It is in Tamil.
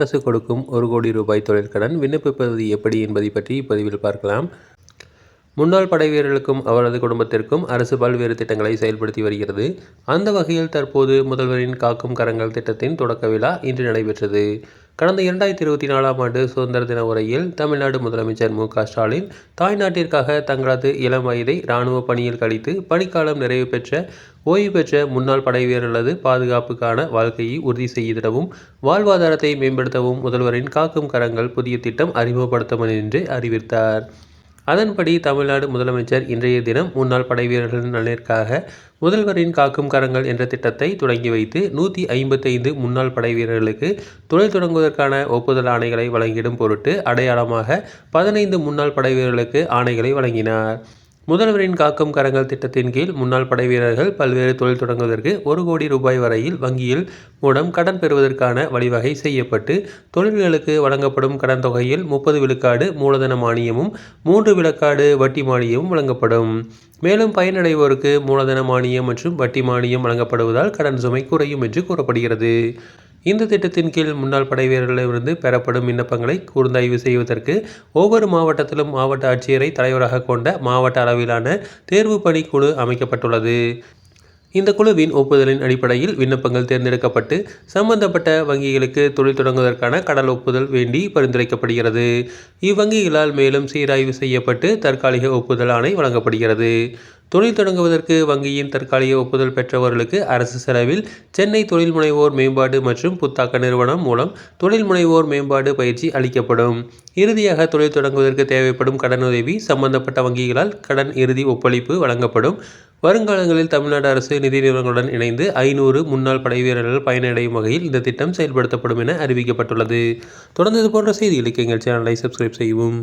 அரசு கொடுக்கும் ஒரு கோடி ரூபாய் தொழிற்கடன் விண்ணப்பிப்பது எப்படி என்பதை பற்றி இப்பதிவில் பார்க்கலாம். முன்னாள் படை வீரர்களுக்கும் அவரது குடும்பத்திற்கும் அரசு பல்வேறு திட்டங்களை செயல்படுத்தி வருகிறது. அந்த வகையில் தற்போது முதல்வரின் காக்கும் கரங்கள் திட்டத்தின் தொடக்க விழா இன்று நடைபெற்றது. கடந்த இரண்டாயிரத்தி இருபத்தி நாலாம் ஆண்டு சுதந்திர தின உரையில் தமிழ்நாடு முதலமைச்சர் மு க ஸ்டாலின் தாய்நாட்டிற்காக தங்களது இளம் வயதை இராணுவ பணியில் கழித்து பணிக்காலம் நிறைவு பெற்ற ஓய்வு பெற்ற முன்னாள் படை வீரர்களது பாதுகாப்புக்கான வாழ்க்கையை உறுதி செய்திடவும் வாழ்வாதாரத்தை மேம்படுத்தவும் முதல்வரின் காக்கும் கரங்கள் புதிய திட்டம் அறிமுகப்படுத்தப்படும் என்று அறிவித்தார். அதன்படி தமிழ்நாடு முதலமைச்சர் இன்றைய தினம் முன்னாள் படை வீரர்களின் நலனிற்காக முதல்வரின் காக்கும் கரங்கள் என்ற திட்டத்தை தொடங்கி வைத்து நூற்றி ஐம்பத்தைந்து முன்னாள் படை வீரர்களுக்கு தொழில் தொடங்குவதற்கான ஒப்புதல் ஆணைகளை வழங்கிடும் பொருட்டு அடையாளமாக பதினைந்து முன்னாள் படை வீரர்களுக்கு ஆணைகளை வழங்கினார். முதல்வரின் காக்கும் கரங்கள் திட்டத்தின் கீழ் முன்னாள் படை வீரர்கள் பல்வேறு தொழில் தொடங்குவதற்கு ஒரு கோடி ரூபாய் வரையில் வங்கியில் மூலம் கடன் பெறுவதற்கான வழிவகை செய்யப்பட்டு தொழில்களுக்கு வழங்கப்படும் கடன் தொகையில் முப்பது விழுக்காடு மூலதன மானியமும் மூன்று விழுக்காடு வட்டி மானியமும் வழங்கப்படும். மேலும் பயனடைவோருக்கு மூலதன மானியம் மற்றும் வட்டி மானியம் வழங்கப்படுவதால் கடன் சுமை குறையும் என்று கூறப்படுகிறது. இந்த திட்டத்தின் கீழ் முன்னாள் படை பெறப்படும் விண்ணப்பங்களை கூர்ந்தாய்வு செய்வதற்கு ஒவ்வொரு மாவட்டத்திலும் மாவட்ட ஆட்சியரை தலைவராக கொண்ட மாவட்ட அளவிலான தேர்வு பணி குழு அமைக்கப்பட்டுள்ளது. இந்த குழுவின் ஒப்புதலின் அடிப்படையில் விண்ணப்பங்கள் தேர்ந்தெடுக்கப்பட்டு சம்பந்தப்பட்ட வங்கிகளுக்கு தொழில் தொடங்குவதற்கான கடல் ஒப்புதல் வேண்டி பரிந்துரைக்கப்படுகிறது. இவ்வங்கிகளால் மேலும் சீராய்வு செய்யப்பட்டு தற்காலிக ஒப்புதல் ஆணை வழங்கப்படுகிறது. தொழில் தொடங்குவதற்கு வங்கியின் தற்காலிக ஒப்புதல் பெற்றவர்களுக்கு அரசு செலவில் சென்னை தொழில் முனைவோர் மேம்பாடு மற்றும் புத்தாக்க நிறுவனம் மூலம் தொழில் முனைவோர் மேம்பாடு பயிற்சி அளிக்கப்படும். இறுதியாக தொழில் தொடங்குவதற்கு தேவைப்படும் கடனுதவி சம்பந்தப்பட்ட வங்கிகளால் கடன் இறுதி ஒப்பளிப்பு வழங்கப்படும். வருங்காலங்களில் தமிழ்நாடு அரசு நிதி நிறுவனங்களுடன் இணைந்து ஐநூறு முன்னாள் படை வீரர்கள் பயனடையும் வகையில் இந்த திட்டம் செயல்படுத்தப்படும் என அறிவிக்கப்பட்டுள்ளது. தொடர்ந்து இது போன்ற செய்திகளுக்கு எங்கள் சேனலை சப்ஸ்கிரைப் செய்யவும்.